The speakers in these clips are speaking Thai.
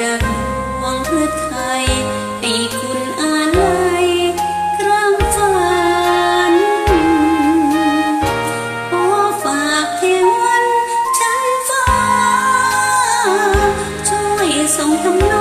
จะหวังเพื่อไทยให้คุณอาลัยกลางฝันขอฝากเทวันชั้นฟ้า ช่วยส่งทำน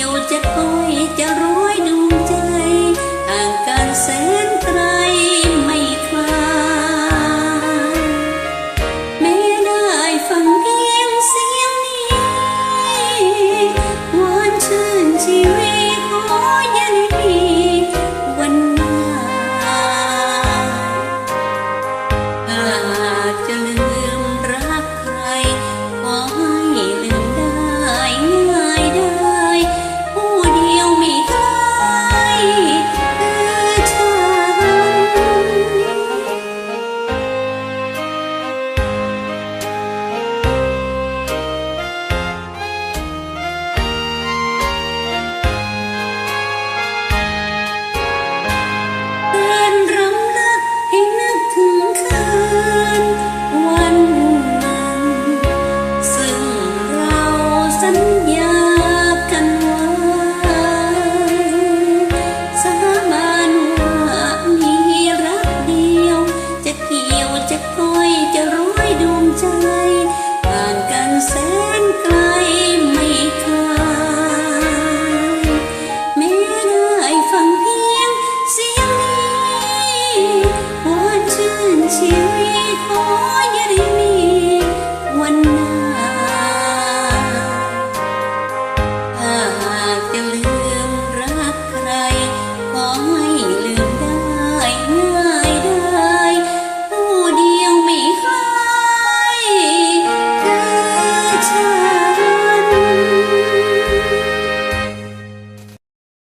ยวจะก้อยจะรู้